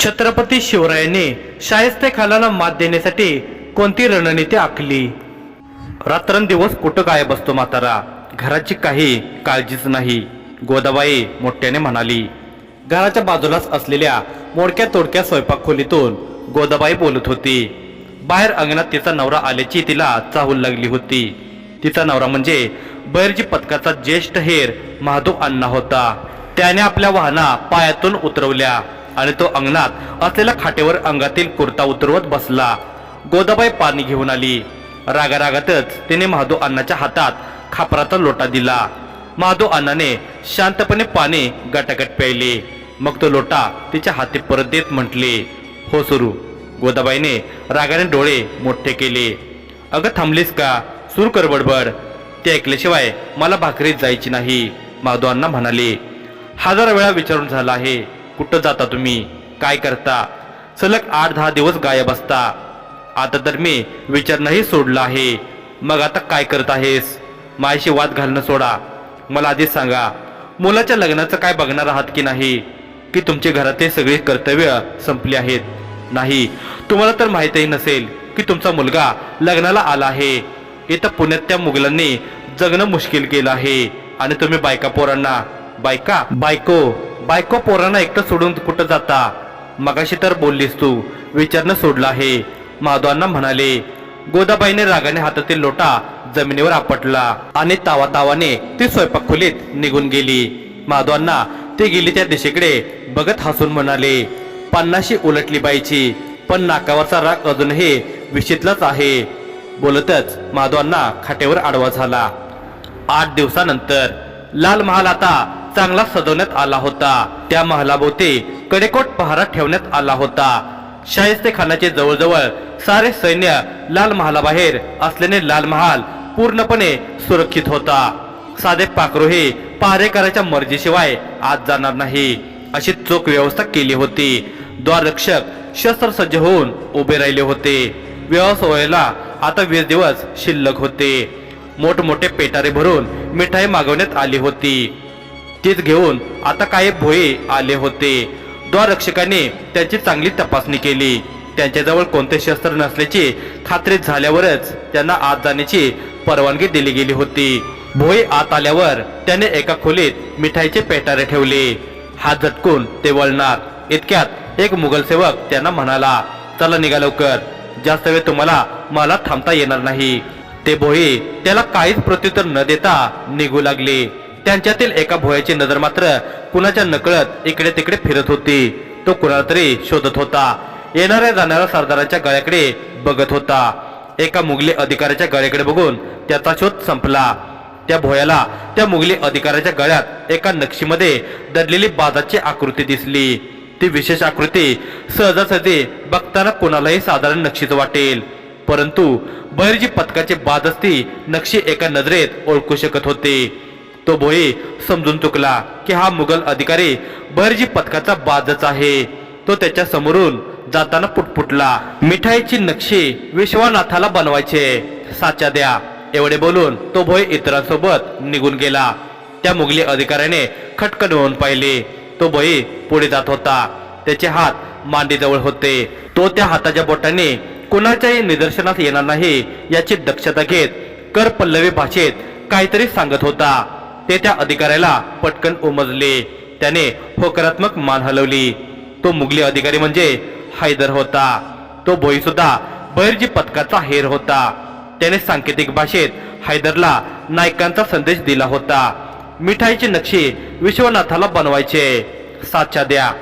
छत्रपती शिवरायांनी शाहिस्ते खानाला मात देण्यासाठी कोणती रणनीती आखली? रात्रंदिवस कुठं गायब असतो म्हातारा? घराची काही काळजीच नाही गोदाबाई मोठ्याने म्हणाली. घराच्या बाजूलाच असलेल्या मोडक्या तोडक्या स्वयंपाक खोलीतून गोदाबाई बोलत होती. बाहेर अंगणात तिचा नवरा आल्याची तिला चाहूल लागली होती. तिचा नवरा म्हणजे बैरजी पथकाचा ज्येष्ठ हेर महादू अण्णा होता. त्याने आपल्या वाहना पायातून उतरवल्या. आणि तो अंगणात असलेल्या खाटेवर अंगातील कुर्ता उतरवत बसला. गोदाबाई पाणी घेऊन आली. रागारागातच तिने महादो अण्णाच्या हातात खापराचा लोटा दिला. महादो अण्णाने शांतपणे पाणी गटागट प्यायले. मग तो लोटा तिच्या हाती परत देत म्हटले हो सुरू. गोदाबाईने रागाने डोळे मोठे केले. अगं थांबलीस का? सुरू कर बडबड. ते ऐकल्याशिवाय मला भाकरीत जायची नाही. माधवांना अण्णा म्हणाले हजार वेळा विचारून झाला आहे. कुठं जाता तुम्ही? काय करता? सलग आठ दहा दिवस गायब असता. आता तर मी विचारणंही सोडलं आहे. मग आता काय करत आहेस? माझ्याशी वाद घालणं सोडा. मला आधीच सांगा. मुलाच्या लग्नाचं काय बघणार आहात की नाही? की तुमचे घरातले सगळे कर्तव्य संपली आहेत? नाही. तुम्हाला तर माहीतही नसेल की तुमचा मुलगा लग्नाला आला आहे. इथं पुण्यात त्या मुघलांनी जगणं मुश्किल केलं आहे. आणि तुम्ही बायका पोरांना. बायका? बायको. बायको पोरांना एकटं सोडून कुठं जाता? मगाशी तर बोललीस तू विचारणं सोडलं आहे. माधवांना म्हणाले गोदाबाईने रागाने हातातील लोटा जमिनीवर आपटला आणि तावा तावाने ती स्वयंपाक खोलीत निघून गेली. माधवांना ते गेली त्या दिशेकडे बघत हसून म्हणाले पन्नाशी उलटली बाईची पण नाकावरचा राग अजूनही विषितलाच आहे. बोलतच माधवांना खाटेवर आडवा झाला. आठ दिवसानंतर लाल महाल आता चांगला सजवण्यात आला होता. त्या महालाभोवती कडेकोट पहारा ठेवण्यात आला होता. शाहिस्ते खानाचे जवळजवळ सारे सैन्य लाल महालाबाहेर असल्याने लाल महाल पूर्णपणे सुरक्षित होता. साधे पाखरोही पहारेकराच्या मर्जीशिवाय आत जाणार नाही. अशी चोख व्यवस्था केली होती. द्वाररक्षक शस्त्रसज्ज होऊन उभे राहिले होते. व्यवसायाला आता वीस दिवस शिल्लक होते. मोठमोठे पेटारे भरून मिठाई मागवण्यात आली होती. तेच घेऊन आता काही भोये आले होते. द्वाररक्षकाने त्यांची चांगली तपासणी केली. त्यांच्याजवळ कोणते शस्त्र नसल्याची खात्री झाल्यावरच त्यांना आत जाण्याची परवानगी दिली गेली होती. भोई आत आल्यावर त्याने एका खोलीत मिठाईचे पेटारे ठेवले. हात झटकून ते वळणार. इतक्यात एक मुघल सेवक त्यांना म्हणाला चला निघा लवकर. जास्त वेळ तुम्हाला मला थांबता येणार नाही. ते भोई त्याला काहीच प्रत्युत्तर न देता निघू लागले. त्यांच्यातील एका भोयाची नजर मात्र कुणाच्या नकळत इकडे तिकडे फिरत होती. तो कुणाला तरी शोधत होता. येणाऱ्या जाणाऱ्या सरदाराच्या गळ्याकडे बघत होता. एका मुघली अधिकाऱ्याच्या गळ्याकडे बघून त्याचा शोध संपला. त्या भोयाला त्या मुघली अधिकाऱ्याच्या गळ्यात एका नक्षीमध्ये दडलेली बाजाची आकृती दिसली. ती विशेष आकृती सहजासहजी बघताना कोणालाही साधारण नक्षीच वाटेल. परंतु बहिर्जी पथकाचे बाज असती नक्षी एका नजरेत ओळखू शकत होते. तो भोई समजून चुकला की हा मुघल अधिकारी भरजी पथकाचा बाजच आहे. तो त्याच्या समोरून जाताना पुटपुटला. मिठाईची नक्षी विश्वनाथाला बनवायचे. साच्या द्या. एवढे बोलून तो भोय इतरांसोबत निघून गेला. त्या मुघली अधिकाऱ्याने खटकन होऊन पाहिले. तो भोई पुढे जात होता. त्याचे हात मांडीजवळ होते. तो त्या हाताच्या बोटाने कोणाच्याही निदर्शनात येणार नाही याची दक्षता घेत कर पल्लवी भाषेत काहीतरी सांगत होता. ते त्या अधिकाऱ्याला पटकन उमजले. त्याने होकारात्मक मान हलवली. तो मुघली अधिकारी म्हणजे हैदर होता. तो भोई सुद्धा बहिर्जी पथकाचा हेर होता. त्याने सांकेतिक भाषेत हैदरला नायकांचा संदेश दिला होता. मिठाईची नक्षी विश्वनाथाला बनवायचे. साच्या द्या.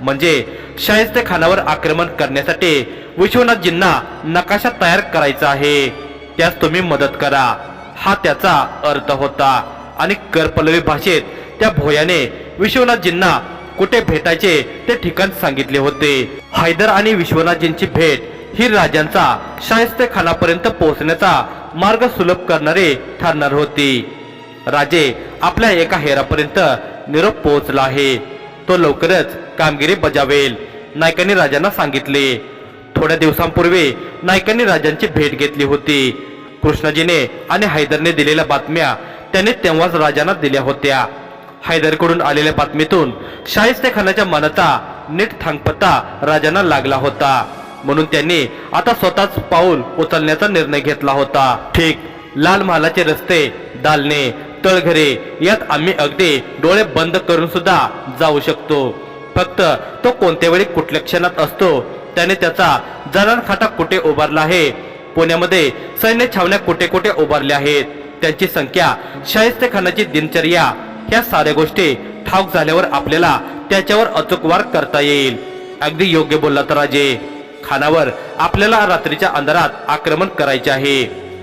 म्हणजे शाहिस्ते खानावर आक्रमण करण्यासाठी विश्वनाथजींना नकाशा तयार करायचा आहे. त्यास तुम्ही मदत करा. हा त्याचा अर्थ होता. आणि करपल्लवी भाषेत त्या भोयाने विश्वनाथजींना कुठे भेटायचे ते ठिकाण सांगितले होते. हैदर आणि विश्वनाथजींची भेट ही राजांचा शाहिस्ते खानापर्यंत पोहोचण्याचा मार्ग सुलभ करणारे ठरणार होती. राजे आपल्या एका हेरापर्यंत निरोप पोहोचला आहे. तो लवकरच कामगिरी बजावेल नायकांनी राजांना सांगितले. थोड्या दिवसांपूर्वी नायकांनी राजांची भेट घेतली होती. कृष्णाजीने आणि हैदरने दिलेल्या बातम्या त्याने तेव्हाच राजांना दिल्या होत्या. हैदरकडून आलेल्या बातमीतून शाहिस्ते खानाच्या मनाचा नीट थांगपत्ता राजांना लागला होता. म्हणून त्यांनी आता स्वतःच पाऊल उचलण्याचा निर्णय घेतला होता. ठीक लाल महालाचे रस्ते दालने तळघरे यात आम्ही अगदी डोळे बंद करून सुद्धा जाऊ शकतो. फक्त तो कोणत्या वेळी कुठल्या क्षणात असतो त्याने त्याचा जनानखाटा कुठे उभारला आहे? पुण्यामध्ये सैन्य छावण्या कुठे कुठे उभारल्या आहेत? त्यांची संख्या शाहिस्ते खानाची दिनचर्या ह्या साऱ्या गोष्टी ठाऊक झाल्यावर आपल्याला त्याच्यावर अचूक वार करता येईल. अगदी योग्य बोलला तर राजे. खानावर आपल्याला रात्रीच्या अंधारात आक्रमण करायचे आहे.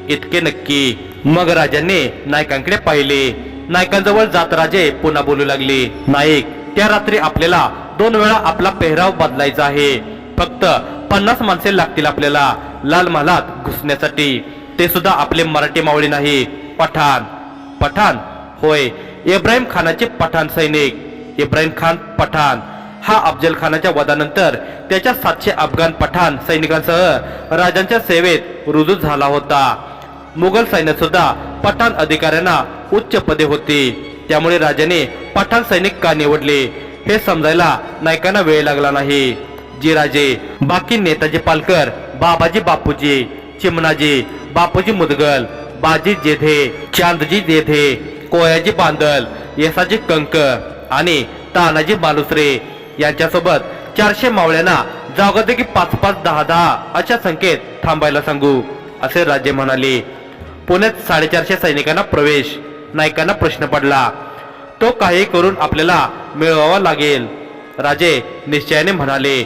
इतके नक्की. मग राजांनी नायकांकडे पाहिले. नायकांजवळ जात राजे पुन्हा बोलू लागले. नाईक त्या रात्री आपल्याला दोन वेळा आपला पेहराव बदलायचा आहे. फक्त पन्नास माणसे लागतील आपल्याला लाल महालात घुसण्यासाठी. ते सुद्धा आपले मराठी मावळे नाही पठाण पठाण होय इब्राहिम खानाचे पठाण सैनिक इब्राहिम खान पठाण हा अफजल खानाच्या वधानंतर त्याच्या सातशे अफगाण पठाण सैनिकांसह राजांच्या सेवेत रुजू झाला होता. मुघल सैन्यात सुद्धा पठाण अधिकाऱ्यांना उच्च पदे होती. त्यामुळे राजाने पठाण सैनिक का निवडले हे समजायला नायकांना वेळ लागला नाही. जी राजे बाकी नेताजी पालकर बाबाजी बापूजी चिमणाजी बापूजी मुदगल बाजी जेधे चांदजी जेधे कोयाजी बांदल येसाजी कंक आणि तानाजी बालुसरे यांच्यासोबत चारशे मावळ्यांना जागोजागी पाच पाच दहा दहा अशा संख्येत थांबायला सांगू असे राजे म्हणाले. पुण्यात साडेचारशे सैनिकांना प्रवेश नायकांना प्रश्न पडला. तो काही करून आपल्याला मिळवावा लागेल राजे निश्चयाने म्हणाले.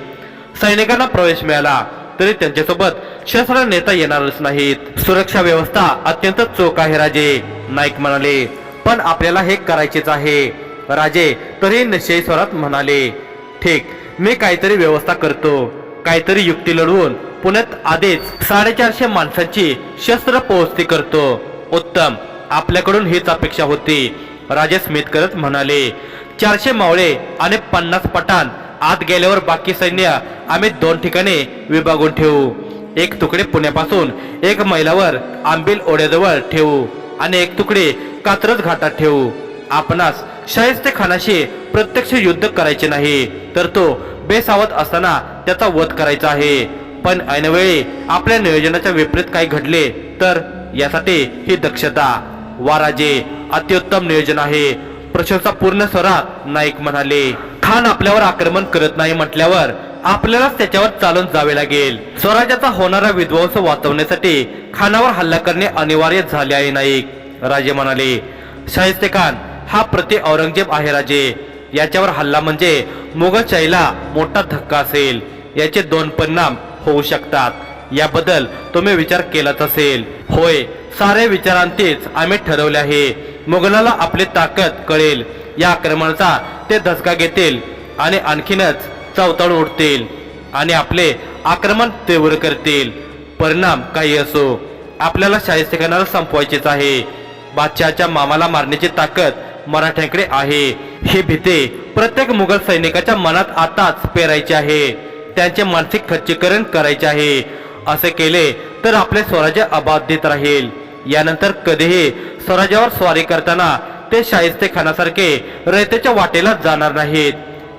सैनिकांना प्रवेश मिळाला. तरी त्यांच्यासोबत शस्त्र नेता येणारच नाहीत. सुरक्षा व्यवस्था अत्यंत चोख आहे राजे. नाईक म्हणाले पण आपल्याला हे करायचेच आहे. राजे तरी निश्चयी स्वरात म्हणाले ठीक मी काहीतरी व्यवस्था करतो. काहीतरी युक्ती लढवून पुण्यात आधीच साडेचारशे माणसांची शस्त्र पोहोचती करतो. उत्तम आपल्याकडून हीच अपेक्षा होती. राजे स्मित करत म्हणाले चारशे मावळे आणि पन्नास पठाण आत गेल्यावर बाकी सैन्य आम्ही दोन ठिकाणी विभागून ठेवू. एक तुकडे पुण्यापासून एक मैलावर आंबिल ओढ्याजवळ ठेवू आणि एक तुकडे कात्रज घाटात ठेवू. आपणास शाहिस्ते खानाशी प्रत्यक्ष युद्ध करायचे नाही तर तो बेसावत असताना त्याचा वध करायचा आहे. पण ऐनवेळी आपल्या नियोजनाच्या विपरीत काही घडले तर यासाठी ही दक्षता वाराजे अत्युत्तम नियोजन आहे प्रशंसा पूर्ण स्वरात नाईक म्हणाले. खान आपल्यावर आक्रमण करत नाही म्हटल्यावर आपल्यालाच त्याच्यावर चालून जावे लागेल. स्वराज्याचा होणारा विध्वंस वाचवण्यासाठी खानावर हल्ला करणे अनिवार्य झाले आहे नाईक राजे म्हणाले शाहिस्ते खान हा प्रति औरंगजेब आहे राजे. याच्यावर हल्ला म्हणजे मुघलशाहीला मोठा धक्का असेल. याचे दोन परिणाम होऊ शकतात. याबद्दल तुम्ही विचार केलाच असेल. होय सारे विचारांतीच आम्ही ठरवले आहे. मुघलाला आपली ताकद कळेल. या आक्रमणाचा ते धसका घेतील आणि आणखीनच चवताळून उठतील आणि आपले आक्रमण तीव्र करतील. परिणाम काही असो आपल्याला शाहिस्तेखानाला संपवायचेच आहे. बादशहाच्या मामाला मारण्याची ताकद मराठ्यांकडे आहे. ही भीती प्रत्येक मुघल सैनिकाच्या मनात आताच पेरायची आहे. त्यांचे मानसिक खच्चीकरण करायचे आहे. असे केले तर आपले स्वराज्य अबाधित राहील. यानंतर कधीही स्वराज्यावर स्वारी करताना ते शाहिस्ते खानासारखे रयतेच्या वाटेला जाणार नाहीत.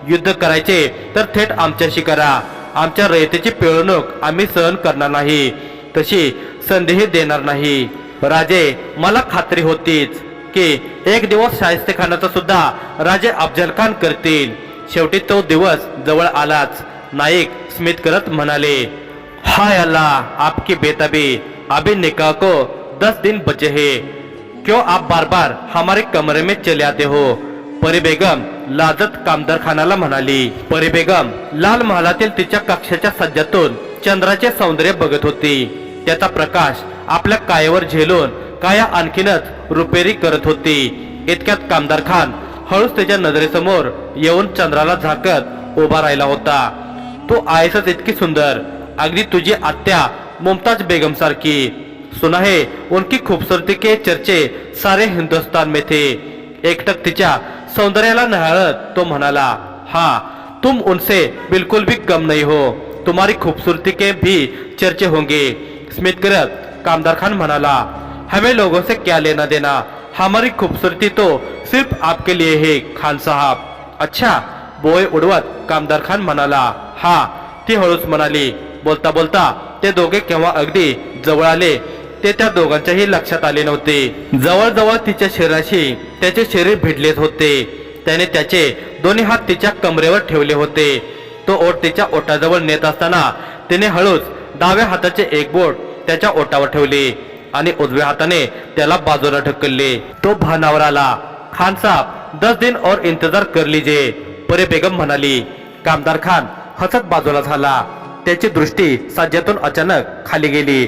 युद्ध करायचे तर थेट आमच्याशी करा. आमच्या रयतेची पिळवणूक आम्ही सहन करणार नाही. तशी संधीही देणार नाही. राजे मला खात्री होतीच की एक दिवस शाहिस्ते खानाचा सुद्धा राजे अफजल खान करतील. शेवटी तो दिवस जवळ आलाच. नाईक स्मित करत म्हणाले हाय अल्लाह आपकी बेताबी अभी निकाह को दस दिन बचे है. क्यों आप बार बार हमारे कमरे में चले आते हो? परी बेगम लाजत कामदार खानाला म्हणाली. परी बेगम लाल महालातील तिच्या कक्षाच्या सज्जातून चंद्राचे सौंदर्य बघत होती. त्याचा प्रकाश आपल्या कायेवर झेलून काया आणखीनच रुपेरी करत होती. इतक्यात कामदार खान हळूच त्याच्या नजरेसमोर येऊन चंद्राला झाकत उभा राहिला होता. तू आहेसच इतकी सुंदर. अगदी तुझी आत्या मुमताज बेगम सारखी. सुना है उनकी खूबसूरती के चर्चे सारे हिंदुस्तान में थे। एकटक तिच्या सौंदर्याला नहाळत तो म्हणाला हा तुम उनसे बिल्कुल भी कम नहीं हो। तुम्हारी खूबसूरती के भी चर्चे होंगे। स्मित करत कामदार खान म्हणाला हमें लोगों से क्या लेना देना? हमारी खूबसूरती तो सिर्फ आपके लिए है खान साहब। अच्छा बोय उडवत कामदार खान म्हणाला हा ती हळूच म्हणाली बोलता बोलता ते दोघे केव्हा अगदी जवळ आले ते त्या दोघांच्याही लक्षात आले नव्हते. जवळजवळ तिच्या शरीराशी त्याचे शरीर भिडलेच होते. त्याने त्याचे दोन्ही हात तिच्या कमरेवर ठेवले होते. तो ओट तिच्या ओटाजवळ नेत असताना तिने हळूच डाव्या हाताचे एक बोट त्याच्या ओटावर ठेवले आणि उजव्या हाताने त्याला बाजूला ढकलले. तो भानावर आला. खान साहब दस दिन और इंतजार कर लीजिए परे बेगम म्हणाली. कामदार खान हसत बाजूला झाला. त्याची दृष्टी साज्यातून अचानक खाली गेली.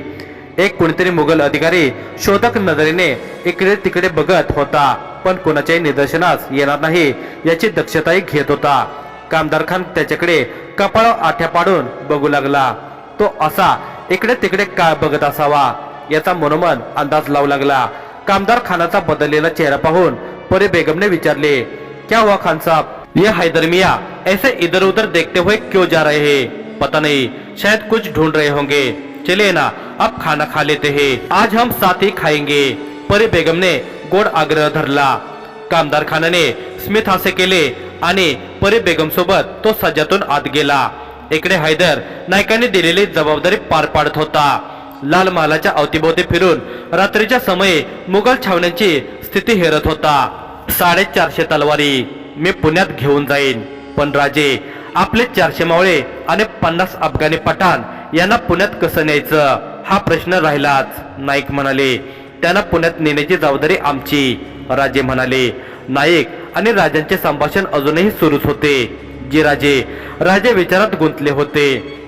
एक कोणीतरी मुघल अधिकारी शोधक नजरेने इकडे तिकडे बघत होता पण कोणाच्याही निदर्शनास येणार नाही याची दक्षताही घेत होता. कामदार खान त्याच्याकडे कपाळ आठ्या पाडून बघू लागला. तो असा इकडे तिकडे काय बघत असावा याचा मनोमन अंदाज लावू लागला. कामदार खानाचा बदललेला चेहरा पाहून परे बेगमने विचारले क्या हुआ खान साहब? ये हैदर मिया ऐसे इधर उधर देखते हुए क्यों जा रहे हैं? पता नहीं शायद कुछ ढूंढ रहे होंगे। चलिए ना अब खाना खा लेते हैं। आज हम साथ ही खाएंगे। परी बेगम ने गोड आग्रह धरला। कामदार खानाने स्मित हास्य केले आणि परी बेगम सोबत तो सज्जातून आत गेला। इकडे हैदर नायकाने दिलेली जबाबदारी पार पाडत होता। लाल महालाच्या अवतीभोवती फिरून रात्रीच्या समयी मुघल छावण्यांची स्थिती हेरत होता। साडेचारशे तलवारी मी पुण्यात घेऊन जाईन। पण राजे आपले चारशे मावळे आणि पन्नास अफगाणी पठाण यांना पुण्यात कसं न्यायचं? हा प्रश्न राहिलाच. नाईक म्हणाले त्यांना पुण्यात नेण्याची जबाबदारी आमची. राजे म्हणाले नाईक आणि राजांचे संभाषण अजूनही सुरूच होते. जी राजे राजे विचारात गुंतले होते.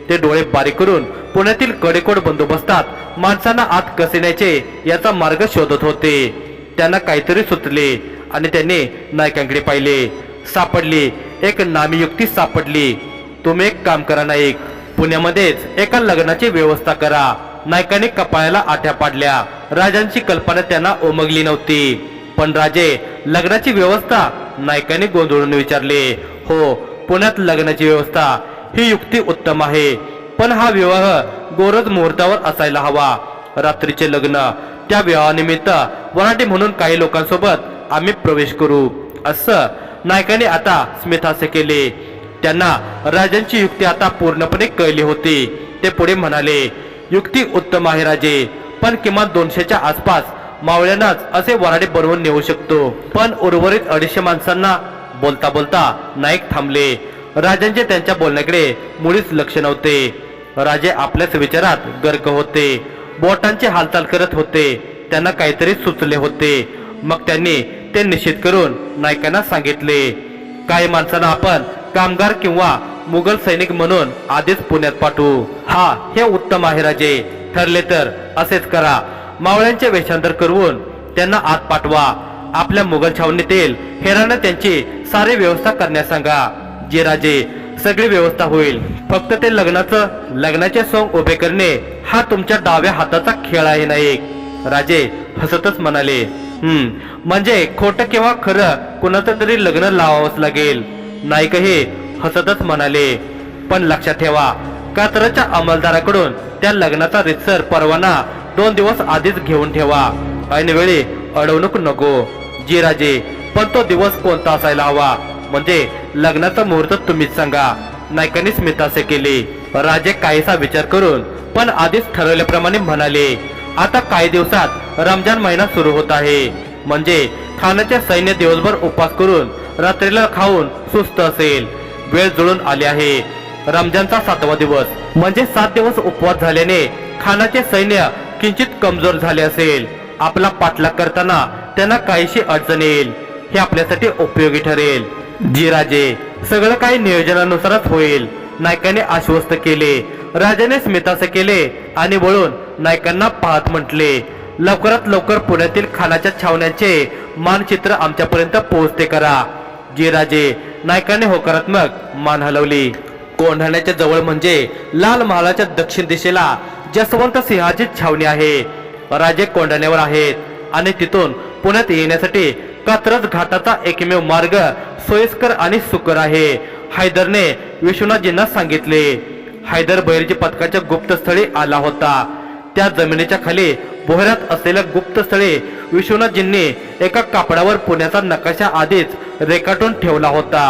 ते डोळे बारीक करून पुण्यातील कडेकोड बंदोबस्तात माणसांना आत कसे न्यायचे याचा मार्ग शोधत होते. त्यांना काहीतरी सुचले आणि त्यांनी नायकांकडे पाहिले. सापडली. एक नामी युक्ती सापडली. तुम्ही एक काम करा नाईक. पुण्यामध्येच एका लग्नाची व्यवस्था करा. नायकाने कपाळाला आठ्या पाडल्या. राजांची कल्पना त्यांना उमगली नव्हती. पण राजे लग्नाची व्यवस्था नायकाने गोंधळून विचारले. हो पुण्यात लग्नाची व्यवस्था ही युक्ती उत्तम आहे. पण हा विवाह गोरज मुहूर्तावर असायला हवा. रात्रीचे लग्न त्या विवाहानिमित्त वराठी म्हणून काही लोकांसोबत आम्ही प्रवेश करू. असं नायकाने आता स्मितासे केले. त्यांना राजांची युक्ती आता पूर्णपणे कळली होती. ते पुढे म्हणाले युक्ती उत्तम आहे राजे. पण किमान दोनशेच्या आसपास मावळ्यांनाच असे वराडे बनवून नेऊ शकतो. पण उर्वरित अडीचशे माणसांना बोलता बोलता नाईक थांबले. राजांचे त्यांच्या बोलण्याकडे मुळीच लक्ष नव्हते. राजे आपल्याच विचारात गर्क होते. बोटांची हालचाल करत होते. त्यांना काहीतरी सुचले होते. मग त्यांनी ते निश्चित करून नायकांना सांगितले. काही माणसांना आपण कामगार किंवा मुघल सैनिक म्हणून आधीच पुण्यात पाठवू. हा हे उत्तम आहे राजे. ठरले तर असेच करा. मावळ्यांचे वेषांतर करून त्यांना आत पाठवा. आपल्या मुघल छावणीतील हेरानं त्यांची सारी व्यवस्था करण्यास सांगा. जे राजे सगळी व्यवस्था होईल. फक्त ते लग्नाचं लग्नाचे सोंग उभे करणे हा तुमच्या डाव्या हाताचा खेळ आहे नाईक राजे हसतच म्हणाले हम्म म्हणजे खोट किंवा खरं कुणाचं तरी लग्न लावावंच लागेल. नाईकही हसतच म्हणाले पण लक्षात ठेवा कात्रच्या अंमलदाराकडून त्या लग्नाचा रितसर परवाना दोन दिवस आधीच घेऊन ठेवा. ऐनवेळी अडवणूक नको जी राजे पण तो दिवस कोणता असायला हवा? म्हणजे लग्नाचा मुहूर्त तुम्हीच सांगा. नायकाने स्मितासे केले. राजे काहीसा विचार करून पण आधीच ठरवल्याप्रमाणे म्हणाले आता काही दिवसात रमजान महिना सुरू होत आहे. म्हणजे खानाचे सैन्य दिवसभर उपास करून रात्रीला खाऊन सुस्त असेल. वेळ जुळून आली आहे. रमजानचा सातवा दिवस. म्हणजे सात दिवस उपवास झाल्याने खानाचे सैन्य किंचित कमजोर झाले असेल. आपला पाठलाग करताना त्यांना काहीशी अडचण येईल. हे आपल्यासाठी उपयोगी ठरेल. जी राजे सगळं काही नियोजनानुसारच होईल. नायकाने आश्वस्त केले. राजाने स्मितासे केले आणि वळून नायकांना पाहत म्हटले लवकरात लवकर पुण्यातील खानाच्या छावण्यांचे मानचित्र आमच्यापर्यंत पोहोचते करा. जी नायकाने होकारात्मक मान हलवली. कोंढाण्याच्या जवळ म्हणजे लाल महालाच्या दक्षिण दिशेला जसवंत सिंहाची छावणी आहे राजे कोंढाण्यावर आहेत आणि तिथून पुण्यात येण्यासाठी कात्रज घाटाचा एकमेव मार्ग सोयीस्कर आणि सुकर आहे हैदरने विश्वनाथजींना सांगितले. हैदर बहिर्जी पथकाच्या गुप्तस्थळी आला होता. त्या जमिनीच्या खाली बोहऱ्यात असलेल्या गुप्तस्थळी विश्वनाथजींनी एका कापडावर पुण्याचा नकाशा आधीच रेखाटून ठेवला होता.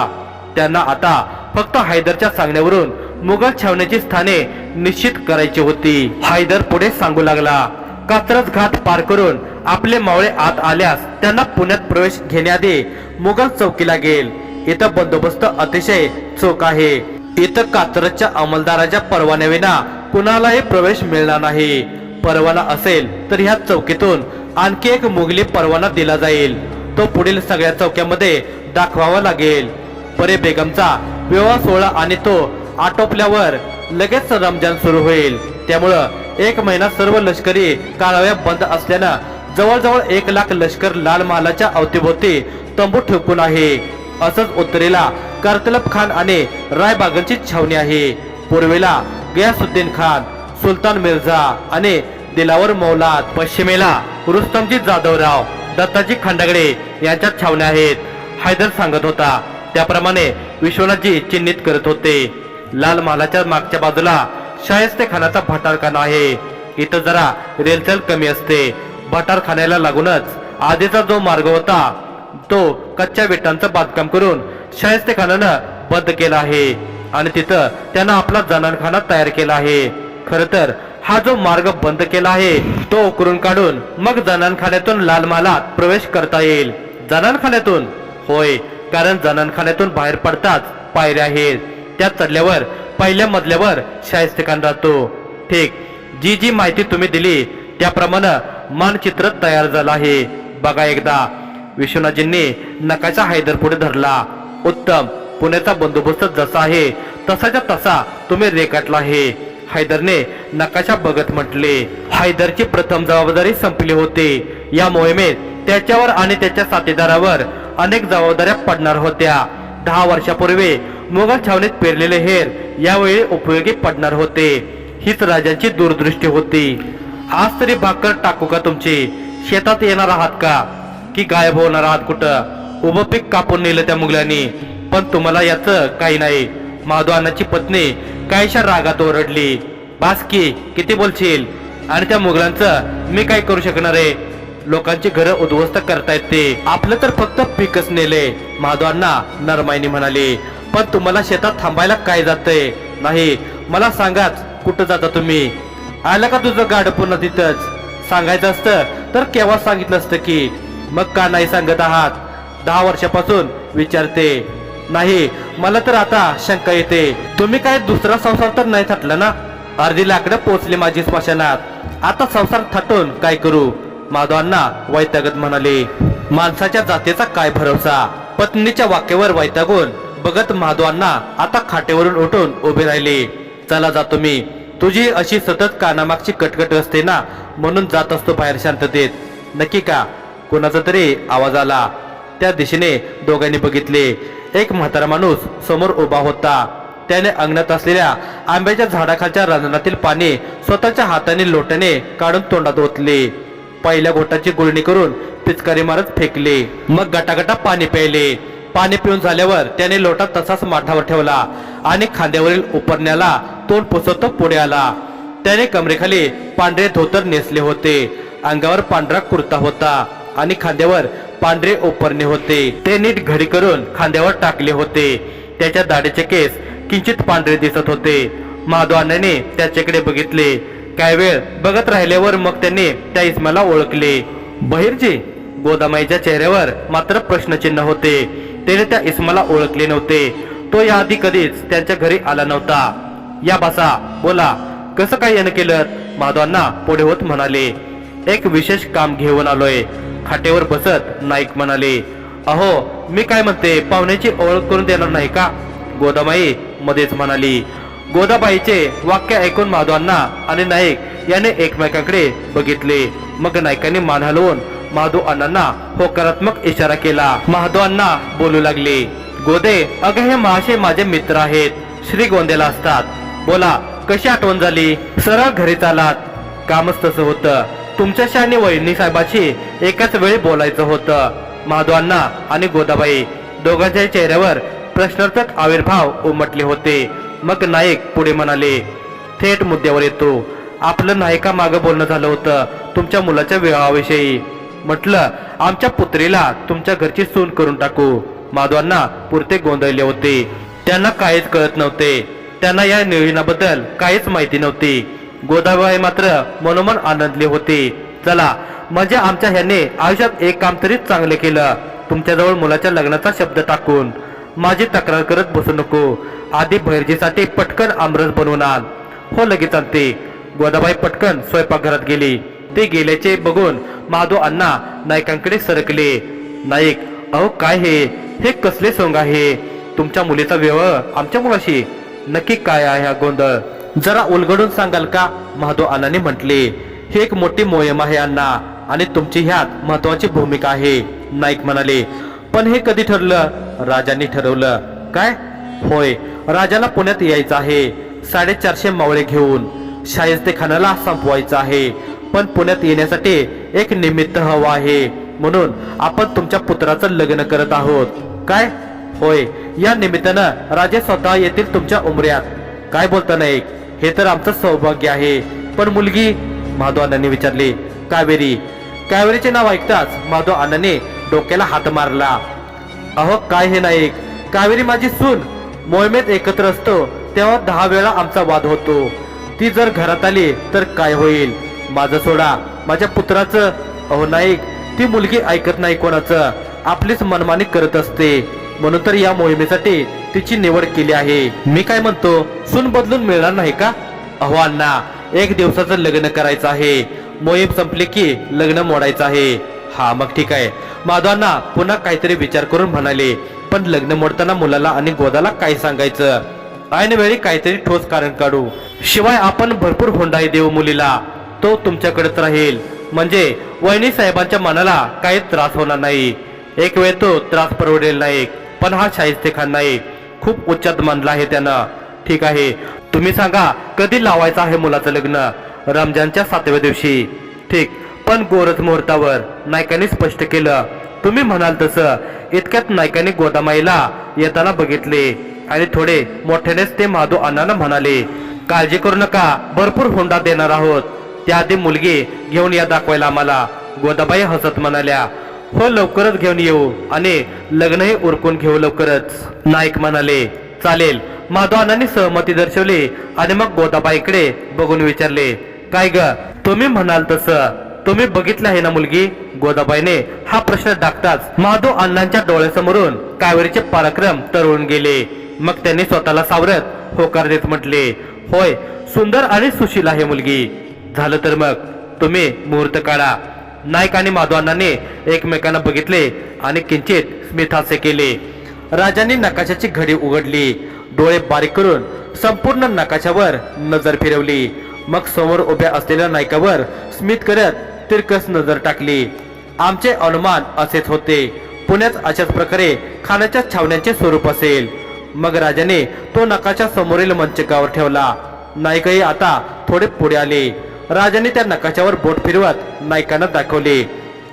त्यांना आता फक्त हैदरच्या सांगण्यावरून मुघल छावण्याची स्थाने निश्चित करायची होती. हैदर पुढे सांगू लागला कात्रज घाट पार करून आपले मावळे आत आल्यास त्यांना पुण्यात प्रवेश घेण्याआधी मुघल चौकीला गेल. इथं बंदोबस्त अतिशय चोख आहे. इथं कात्रजच्या अंमलदाराच्या परवान्याविना कुणालाही प्रवेश मिळणार नाही. परवाना असेल तर ह्या चौकीतून आणखी एक मुघली परवाना दिला जाईल. तो पुढील सगळ्या चौक्यामध्ये दाखवावा लागेल. परे बेगमचा विवाह सोहळा आणि तो आटोपल्यावर लगेच रमजान सुरू होईल. त्यामुळं एक महिना सर्व लष्करी कारवाया बंद असल्यानं जवळजवळ एक लाख लष्कर लाल महालाच्या अवतीभोवती तंबू ठोकून आहे असंच उत्तरेला करतलब खान आणि रायबागांची छावणी आहे. पूर्वेला गयासुद्दीन खान सुलतान मिर्झा आणि दिलावर मौलाद पश्चिमेला रुस्तमजी जाधवराव दत्ताजी खांडागडे यांच्या छावण्या आहेत. हैदर सांगत होता त्याप्रमाणे विश्वनाथजी चिन्हित करत होते. लाल महालाच्या मागच्या बाजूला शायस्ते खानाचा भटारखाना आहे. इथं जरा रेलचल कमी असते. भटारखान्याला लागूनच आधीचा जो मार्ग होता तो कच्च्या विटांचं बांधकाम करून शायस्ते खानानं बंद केला आहे. आणि तिथं त्यानं आपला जनानखाना तयार केला आहे. खरं तर हा जो मार्ग बंद केला आहे तो उकरून काढून मग जनानखान्यातून लाल प्रवेश करता येईल. जनानखान्यातून? होय कारण जनानखान्यातून बाहेर पडताच पायऱ्या आहेत. त्या चढल्यावर पहिल्या मजल्यावर शाहिस्तेखान राहतो. ठीक जी जी माहिती तुम्ही दिली त्याप्रमाणे मानचित्र तयार झालं आहे. बघा एकदा. विश्वनाथजींनी नकाशा हैदर पुढे धरला. उत्तम पुण्याचा बंदोबस्त जसा आहे तसाच्या तसा तुम्ही रेखाटला आहे. हैदरने नकाशा बघत म्हटले हैदरची प्रथम जबाबदारी संपली होती. या मोहिमेत त्याच्यावर आणि त्याच्या साथीदारावर अनेक जबाबदाऱ्या पडणार होत्या. दहा वर्षापूर्वी मुघल छावणीत पेरलेले हेर यावेळी उपयोगी पडणार होते. हीच राजांची दूरदृष्टी होती. आज तरी भाकर टाकू का तुमची? शेतात येणार आहात का? की गायब होणार आहात कुठं? उभं पीक कापून नेलं त्या मुघलांनी. पण तुम्हाला याचं काही नाही. माधवानाची पत्नी काहीशा रागात ओरडली. बास की किती बोलशील? आणि त्या मुघलांचं मी काय करू शकणार आहे? लोकांची घरं उद्ध्वस्त करतायत ते. आपलं तर फक्त पिकच नेले माधवांना नरमाईनी म्हणाली. पण तुम्हाला शेतात थांबायला काय जातंय? नाही मला सांगाच कुठं जाता तुम्ही? आलं का तुझं गाड पुन्हा तिथंच? सांगायचं असतं तर केव्हा सांगितलं असतं की मग का नाही सांगत आहात? दहा वर्षापासून विचारते. नाही मला तर आता शंका येते. तुम्ही काय दुसरा संसार तर नाही थाटला ना? अर्धी लाकडं पोचली माझी स्मशानात. आता संसार थाटून काय करू? माधवांना वैतागत म्हणाले माणसाच्या जातीचा काय भरोसा? पत्नीच्या वाक्यावर वैतागून बघत माधवांना आता खाटेवरून उठून उभे राहिले. चला जातो मी तुझी अशी सतत कानामागची कटकट असते ना म्हणून जात असतो बाहेर शांततेत. नक्की का? कोणाचा तरी आवाज आला. त्या दिशेने दोघांनी बघितले. एक म्हातारा माणूस समोर उभा होता. त्याने अंगणात असलेल्या आंब्याच्या झाडाखालच्या रांजणातील पाणी स्वतःच्या हाताने लोट्याने काढून तोंडात ओतले. पहिल्या घोटाची गुळणी करून पिचकारी मारत फेकले. मग गटागटा पाणी प्यायले. पाणी पिऊन झाल्यावर त्याने लोटा तसाच माठावर ठेवला आणि खांद्यावरील उपरण्याला तोंड पुसत पुढे आला. त्याने कमरेखाली पांढरे धोतर नेसले होते. अंगावर पांढरा कुर्ता होता. आणि खांद्यावर पांढरे ओपरणे होते. ते नीट घडी करून खांद्यावर टाकले होते. त्याच्या दाढीचे केस किंचित पांढरे दिसत होते. महाद्वानाने त्याच्याकडे बघितले. काय वेळ बघत राहिल्यावर मग त्यांनी त्या इस्माला ओळखले. बहिरजी गोदामाईच्या चेहऱ्यावर मात्र प्रश्नचिन्ह होते. त्याने त्या इस्माला ओळखले नव्हते. तो याआधी कधीच त्यांच्या घरी आला नव्हता. या बसा बोला कसं काय यानं केलं? माधवांना पुढे होत म्हणाले. एक विशेष काम घेऊन आलोय. खाटेवर बसत नाईक म्हणाले अहो मी काय म्हणते पाहुण्याची ओळख करून देणार नाही का? गोदामाई मध्येच म्हणाली गोदाबाईचे वाक्य ऐकून माधवांना आणि नाईक याने एकमेकांकडे बघितले. मग नायकाने मान हलवून महादू अण्णांना होकारात्मक इशारा केला. महादू अण्णा बोलू लागले गोदे अगं हे महाशय माझे मित्र आहेत श्री गोंदेला असतात. बोला कशी आठवण झाली? सरळ घरी चालात. कामच तसं होतं. तुमच्याशी आणि वहिनी साहेबाशी एकाच वेळी बोलायचं होतं. माधवांना आणि गोदाबाई दोघांच्या चेहऱ्यावर प्रश्नार्थक आविर्भाव उमटले होते. मग नाईक पुढे म्हणाले थेट मुद्द्यावर येतो. आपलं नायका मागं बोलणं झालं होतं तुमच्या मुलाच्या विवाहाविषयी. म्हटलं आमच्या पुत्रीला तुमच्या घरची सून करून टाकू. माधवांना पुरते गोंधळले होते. त्यांना काहीच कळत नव्हते. त्यांना या नियोजनाबद्दल काहीच माहिती नव्हती. गोदाबाई मात्र मनोमन आनंदले होते. चला म्हणजे आमच्या ह्याने आयुष्यात एक काम तरीच चांगले केलं. तुमच्याजवळ मुलाच्या लग्नाचा शब्द टाकून. माझी तक्रार करत बसू नको. आधी भैरजीसाठी पटकन आमरस बनवून आण. हो लगेच आणते. गोदाबाई पटकन स्वयंपाकघरात गेली. ते गेल्याचे बघून माधव अण्णा नायकांकडे सरकले. नाईक अहो काय हे? हे कसले सोंग आहे? तुमच्या मुलीचा व्यवहार आमच्या मुलाशी नक्की काय आहे हा गोंधळ? जरा उलगडून सांगाल का? महादो अण्णाने म्हटले ही एक मोठी मोहीम आहे अण्णा आणि तुमची ह्यात महत्वाची भूमिका आहे. नाईक म्हणाले पण हे कधी ठरलं? राजांनी ठरवलं काय? होय राजाला पुण्यात यायचं आहे साडेचारशे मावळे घेऊन. शाहिस्ते खानाला संपवायचं आहे पण पुण्यात येण्यासाठी एक निमित्त हवं आहे. म्हणून आपण तुमच्या पुत्राचं लग्न करत आहोत. काय? होय या निमित्तानं राजे स्वतः येतील तुमच्या उमऱ्यात. काय बोलता नाईक? हे तर आमचं सौभाग्य आहे. पण मुलगी माधव अण्णांनी विचारले कावेरी कावेरीचे नाव ऐकताच माधव अण्णाने डोक्याला हात मारला. अहो काय हे नाईक? कावेरी माझी सून. मोहिमेत एकत्र असतो तेव्हा दहा वेळा आमचा वाद होतो. ती जर घरात आली तर काय होईल? माझं सोडा. माझ्या पुत्राचं. अहो नाईक ती मुलगी ऐकत नाही कोणाचं. आपलीच मनमानी करत असते. म्हणून तर या मोहिमेसाठी तिची निवड केली आहे. मी काय म्हणतो सून बदलून मिळणार नाही का? अहो अण्णा एक दिवसाचं लग्न करायचं आहे. मोहीम संपली की लग्न मोडायचं आहे. हा मग ठीक आहे. माधवांना पुन्हा काहीतरी विचार करून म्हणाले पण लग्न मोडताना मुलाला आणि गोदाला काय सांगायचं? ऐन वेळी काहीतरी ठोस कारण काढू. शिवाय आपण भरपूर हुंडाई देऊ मुलीला. तो तुमच्याकडेच राहील. म्हणजे वहिनी साहेबांच्या मनाला काही त्रास होणार नाही. एक वेळ तो त्रास परवडेल नाही. पण हा शाहिस्ते खान नाही. खूप उच्चात मानला आहे त्यानं. ठीक आहे. तुम्ही सांगा कधी लावायचं आहे मुलाचं लग्न? रमजानच्या सातव्या दिवशी. ठीक. पण गोरज मुहूर्तावर नायकाने स्पष्ट केलं. तुम्ही म्हणाल तसं. इतक्यात नायकाने गोदामाईला येताना बघितले. आणि थोडे मोठ्यानेच ते माधू अण्णांना म्हणाले काळजी करू नका. भरपूर हुंडा देणार आहोत. त्याआधी मुलगी घेऊन या दाखवायला आम्हाला. गोदाबाई हसत म्हणाल्या हो लवकरच घेऊन येऊ आणि लग्नही उरकून घेऊ लवकरच. नाईक म्हणाले चालेल. माधवानांनी सहमती दर्शवली आणि मग गोदाबाईकडे बघून विचारले काय ग तुम्ही म्हणाल तसं. तुम्ही बघितलं आहे ना मुलगी? गोदाबाईने हा प्रश्न टाकताच माधव अण्णांच्या डोळ्यासमोरून कावेरीचे पराक्रम तरळून गेले. मग त्यांनी स्वतःला सावरत होकार देत म्हटले होय सुंदर आणि सुशील आहे मुलगी. झालं तर मग. तुम्ही मुहूर्त काढा. नाईक आणि माधवांनाने एकमेकांना बघितले आणि किंचित स्मितहास्य केले. राजांनी नकाशाची घडी उघडली. डोळे बारीक करून संपूर्ण नकाशावर नजर फिरवली. मग समोर उभ्या असलेल्या नायकावर स्मित करत तिरकस नजर टाकली. आमचे अनुमान असेच होते. पुण्यात अशाच प्रकारे खाण्याच्या छावण्यांचे स्वरूप असेल. मग राजाने तो नकाशा समोरील मंचकावर ठेवला. नायकही आता थोडे पुढे आले. राजाने त्या नकाशावर बोट फिरवत नायकांना दाखवले.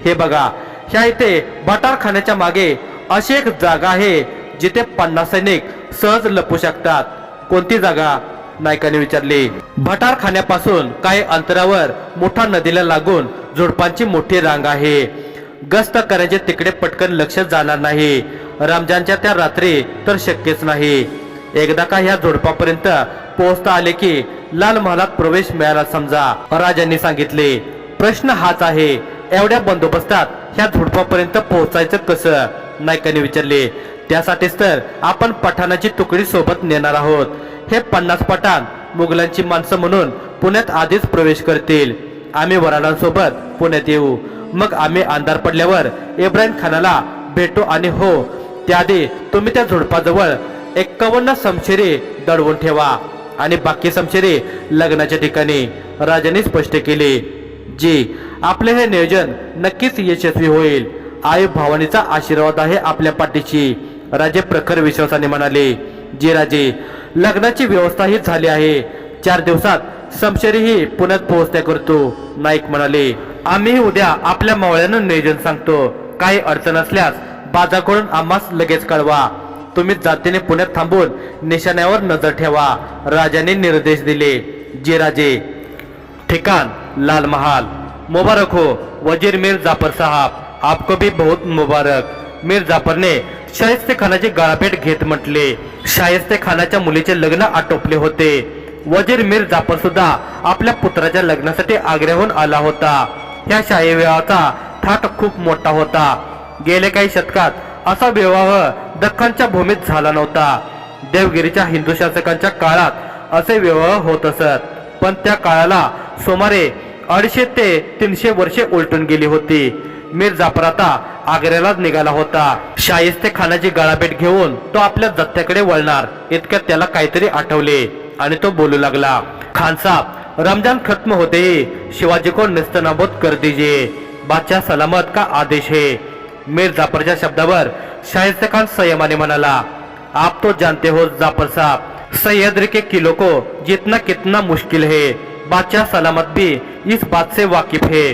हे बघा ह्या इथे भटार खाण्याच्या मागे अशी एक जागा आहे जिथे पन्नास सैनिक सहज लपू शकतात. कोणती जागा? नायकाने विचारले. भटार खाण्यापासून काही अंतरावर मोठा नदीला लागून झुडपांची मोठी रांग आहे. गस्त करायचे तिकडे पटकन लक्ष जाणार नाही. रमजानच्या त्या रात्री तर शक्यच नाही. एकदा का ह्या झुडपापर्यंत पोहोचता आले की लाल महालात प्रवेश मिळाला समजा. राजांनी सांगितले प्रश्न हाच आहे एवढ्या बंदोबस्तात ह्या झुडपापर्यंत पोहोचायचं कसं? नायकाने विचारले त्यासाठीच तर आपण पठाणाची तुकडी सोबत नेणार आहोत. हे पन्नास पठाण मुघलांची माणसं म्हणून पुण्यात आधीच प्रवेश करतील. आम्ही वराडांसोबत पुण्यात येऊ. मग आम्ही अंधार पडल्यावर इब्राहिम खानाला भेटू आणि हो त्याआधी तुम्ही त्या झुडपाजवळ एक्कावन्न समशेरी दडवून ठेवा. आणि बाकी समशेरी लग्नाच्या ठिकाणी राजाने स्पष्ट केले जी आपले हे नियोजन नक्कीच यशस्वी होईल. आई भवानीचा आशीर्वाद आहे आपल्या पाठीशी. राजे प्रखर विश्वासाने म्हणाले जी राजे लग्नाची व्यवस्था ही झाली आहे. चार दिवसात समशेरीही पुण्यात पोहोचण्या करतो. नाईक म्हणाले आम्ही उद्या आपल्या मावळ्यानं नियोजन सांगतो. काही अडचण असल्यास बाजाकडून आम्हास लगेच कळवा. तुम्ही जातीने पुण्यात थांबून निशाण्यावर नजर ठेवा. राजाने निर्देश दिले. जे राजे. ठिकाण लाल महाल. मुबारक हो वजीर मीर जाफर साहब. आपको भी बहुत मुबारक. मीर जाफरने शाहिस्ते खानाची गाळाभेट घेत म्हटले. शाहिस्ते खानाच्या मुलीचे लग्न आटोपले होते. वजीर मीर जाफर सुद्धा आपल्या पुत्राच्या लग्नासाठी आग्र्याहून आला होता. ह्या शाही विवाहाचा थाट खूप मोठा होता. गेल्या काही शतकात असा विवाह दख्खनच्या भूमीत झाला नव्हता. देवगिरीच्या हिंदू शासकांच्या काळात असे विवाह होत असत. पण त्या काळाला सुमारे अडीचशे ते तीनशे वर्षे उलटून गेली होती. मीर जाफर आता आग्र्यालाच निघाला होता. शाहिस्ते खानाची गळाभेट घेऊन तो आपल्या जत्त्याकडे वळणार इतक्यात त्याला काहीतरी आठवले आणि तो बोलू लागला खानसाब रमजान खत्म होते शिवाजी को निस्तनाबूत कर दीजिए. बादशाह सलामत का आदेश है? मीर जाफरच्या शब्दावर शाहिस्ते खान संयमाने म्हणाला आप तो जानते हो जाफर साहब सह्याद्री के किलो को जितना कितना मुश्किल है। बादशाह सलामत भी इस बात से वाकिफ है।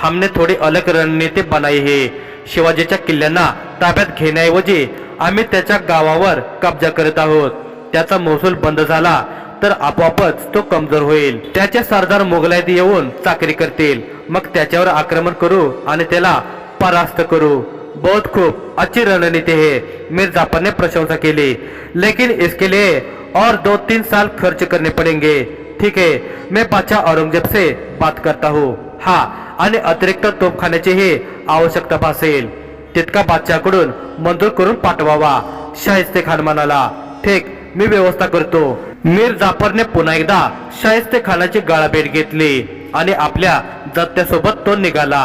हमने थोडी अलग रणनीती बनाई है। शिवाजीच्या किल्ल्यांना ताब्यात घेण्याऐवजी आम्ही त्याच्या गावावर कब्जा करत आहोत। त्याचा महसूल बंद झाला तर आपोआपच तो कमजोर होईल। त्याचे सरदार मोगलाईत येऊन चाकरी करतील। मग त्याच्यावर आक्रमण करू आणि त्याला परास्त करू। बहुत खूब अच्छी रणनीति है। मीर जाफर ने प्रशंसा की ली लेकिन इसके लिए और दो तीन साल खर्च करने पड़ेंगे। ठीक है मैं बादशाह औरंगजेब से बात करता हूँ। हा आणि अतिरिक्त तोपखान्याचीही आवश्यकता भासेल तितका बादशाहकडून मंजूर करून पाठवावा शाहिस्ते खान म्हणाला। ठीक मी व्यवस्था करतो। मीर जाफरने पुन्हा एकदा शाहिस्ते खानाची गाळाभेट घेतली आणि आपल्या जत्त्यासोबत तो निघाला।